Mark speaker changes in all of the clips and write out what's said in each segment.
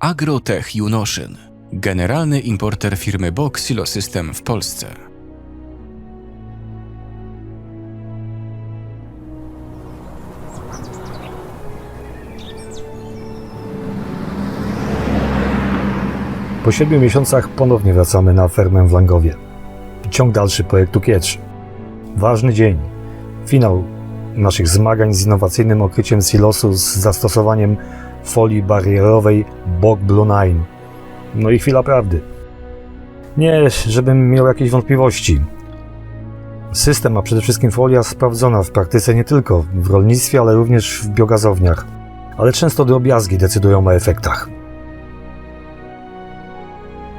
Speaker 1: Agrotech Junoszyn, generalny importer firmy Box System w Polsce.
Speaker 2: Po siedmiu miesiącach ponownie wracamy na fermę w Langowie. Ciąg dalszy projektu Kietrz. Ważny dzień. Finał naszych zmagań z innowacyjnym okryciem silosu z zastosowaniem folii barierowej Bog Blue Nine. No i chwila prawdy. Nie, żebym miał jakieś wątpliwości. System, a przede wszystkim folia sprawdzona w praktyce nie tylko w rolnictwie, ale również w biogazowniach. Ale często drobiazgi decydują o efektach.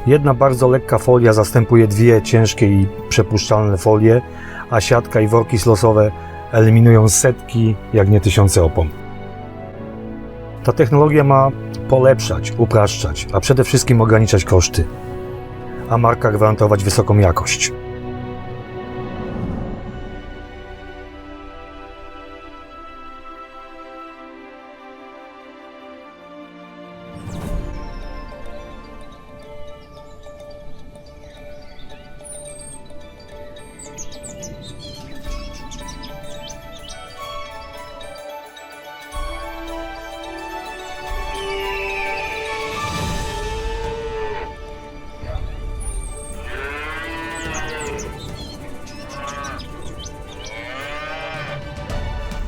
Speaker 2: Jedna bardzo lekka folia zastępuje dwie ciężkie i przepuszczalne folie, a siatka i worki slosowe eliminują setki, jak nie tysiące opon. Ta technologia ma polepszać, upraszczać, a przede wszystkim ograniczać koszty, a marka gwarantować wysoką jakość.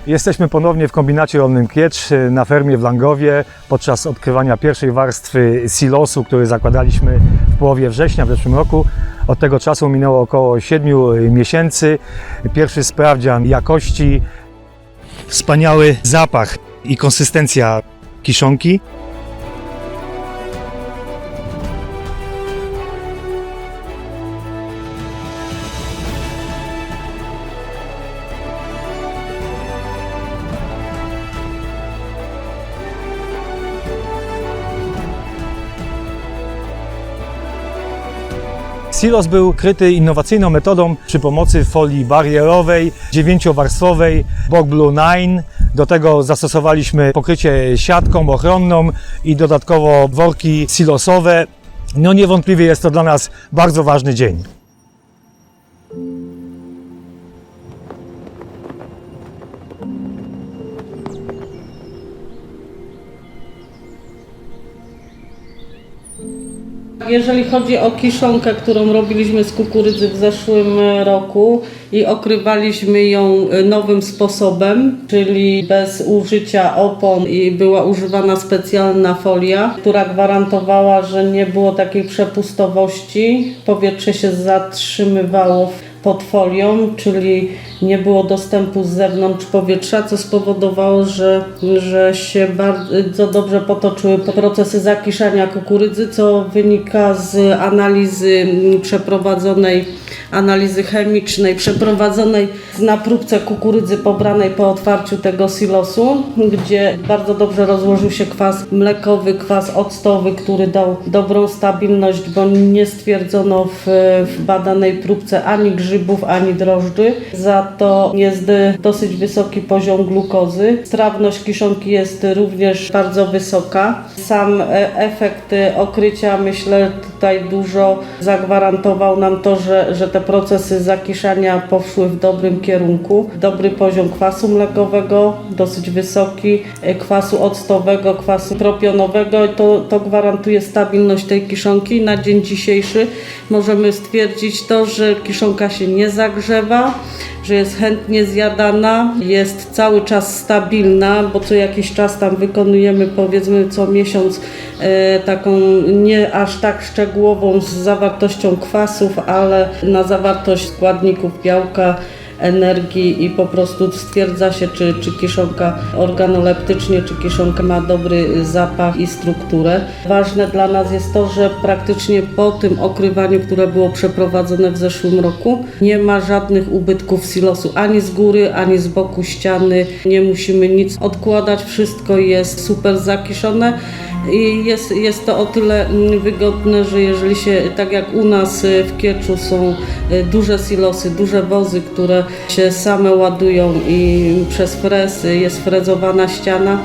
Speaker 2: Jesteśmy ponownie w kombinacie rolnym Kiecz y, na fermie w Langowie podczas odkrywania pierwszej warstwy silosu, który zakładaliśmy w połowie września w zeszłym roku. Od tego czasu minęło około 7 miesięcy. Pierwszy sprawdzian jakości, wspaniały zapach i konsystencja kiszonki. Silos był kryty innowacyjną metodą przy pomocy folii barierowej, dziewięciowarstwowej Bog Blue 9. Do tego zastosowaliśmy pokrycie siatką ochronną i dodatkowo worki silosowe. No niewątpliwie jest to dla nas bardzo ważny dzień.
Speaker 3: Jeżeli chodzi o kiszonkę, którą robiliśmy z kukurydzy w zeszłym e, roku i okrywaliśmy ją e, nowym sposobem, czyli bez użycia opon i była używana specjalna folia, która gwarantowała, że nie było takiej przepustowości, powietrze się zatrzymywało pod folią, czyli nie było dostępu z zewnątrz powietrza, co spowodowało, że, że się bardzo dobrze potoczyły procesy zakiszania kukurydzy, co wynika z analizy przeprowadzonej, analizy chemicznej przeprowadzonej na próbce kukurydzy pobranej po otwarciu tego silosu, gdzie bardzo dobrze rozłożył się kwas mlekowy, kwas octowy, który dał dobrą stabilność, bo nie stwierdzono w, w badanej próbce ani grzybów, ani drożdży. Za to jest dosyć wysoki poziom glukozy. Strawność kiszonki jest również bardzo wysoka. Sam e, efekt e, okrycia myślę tutaj dużo zagwarantował nam to, że, że te procesy zakiszania poszły w dobrym kierunku. Dobry poziom kwasu mlekowego, dosyć wysoki, e, kwasu octowego, kwasu propionowego. To, to gwarantuje stabilność tej kiszonki. Na dzień dzisiejszy możemy stwierdzić to, że kiszonka się nie zagrzewa, że jest chętnie zjadana, jest cały czas stabilna, bo co jakiś czas tam wykonujemy powiedzmy co miesiąc e, taką nie aż tak szczegółową z zawartością kwasów, ale na zawartość składników białka energii i po prostu stwierdza się, czy, czy kiszonka organoleptycznie, czy kiszonka ma dobry zapach i strukturę. Ważne dla nas jest to, że praktycznie po tym okrywaniu, które było przeprowadzone w zeszłym roku, nie ma żadnych ubytków silosu ani z góry, ani z boku ściany. Nie musimy nic odkładać, wszystko jest super zakiszone. I jest, jest to o tyle mm, wygodne, że jeżeli się, tak jak u nas y, w Kieczu są y, duże silosy, duże wozy, które się same ładują i przez fres jest frezowana ściana,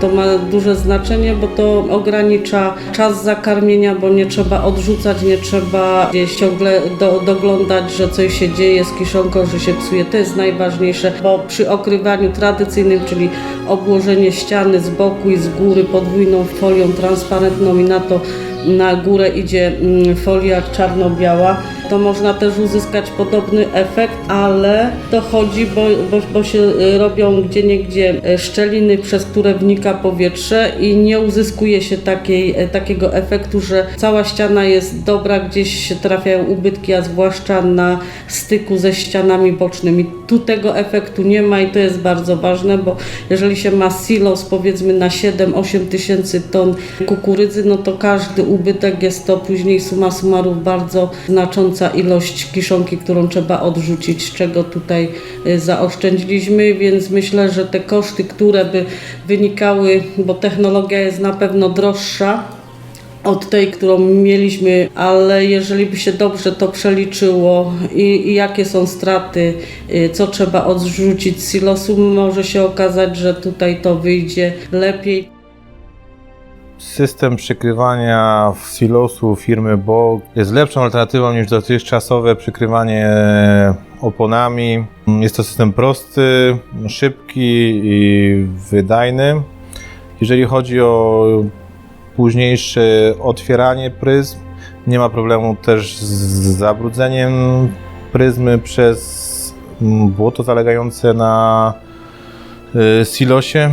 Speaker 3: To ma duże znaczenie, bo to ogranicza czas zakarmienia, bo nie trzeba odrzucać, nie trzeba gdzieś ciągle do, doglądać, że coś się dzieje z kiszonką, że się psuje. To jest najważniejsze, bo przy okrywaniu tradycyjnym, czyli obłożenie ściany z boku i z góry podwójną folią transparentną i na to na górę idzie mm, folia czarno-biała, to można też uzyskać podobny efekt, ale to chodzi, bo, bo, bo się y, robią gdzie niegdzie y, szczeliny, przez które wnika powietrze i nie uzyskuje się takiej, y, takiego efektu, że cała ściana jest dobra, gdzieś trafiają ubytki, a zwłaszcza na styku ze ścianami bocznymi. Tu tego efektu nie ma i to jest bardzo ważne, bo jeżeli się ma silos powiedzmy na 7-8 tysięcy ton kukurydzy, no to każdy ubytek jest to później suma summarów bardzo ilość kiszonki, którą trzeba odrzucić, czego tutaj y, zaoszczędziliśmy, więc myślę, że te koszty, które by wynikały, bo technologia jest na pewno droższa, od tej, którą mieliśmy, ale jeżeli by się dobrze to przeliczyło i, i jakie są straty, y, co trzeba odrzucić z silosu, może się okazać, że tutaj to wyjdzie lepiej.
Speaker 4: System przykrywania w silosu firmy BOG jest lepszą alternatywą niż dotychczasowe przykrywanie oponami. Jest to system prosty, szybki i wydajny. Jeżeli chodzi o późniejsze otwieranie pryzm, nie ma problemu też z zabrudzeniem pryzmy przez mm, błoto zalegające na y, silosie.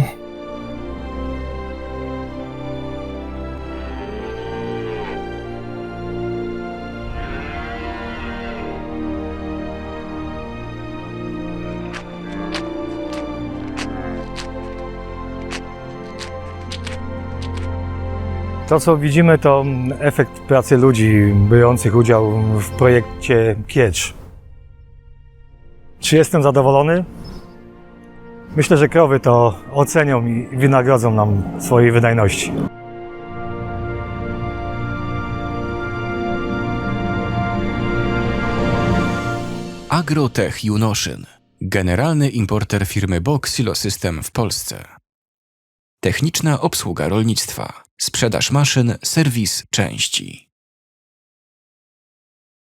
Speaker 2: To, co widzimy, to efekt pracy ludzi biorących udział w projekcie Kiecz. Czy jestem zadowolony? Myślę, że krowy to ocenią i wynagrodzą nam swojej wydajności.
Speaker 1: Agrotech Junoszyn. Generalny importer firmy Box Silosystem w Polsce. Techniczna obsługa rolnictwa. Sprzedaż maszyn, serwis, części.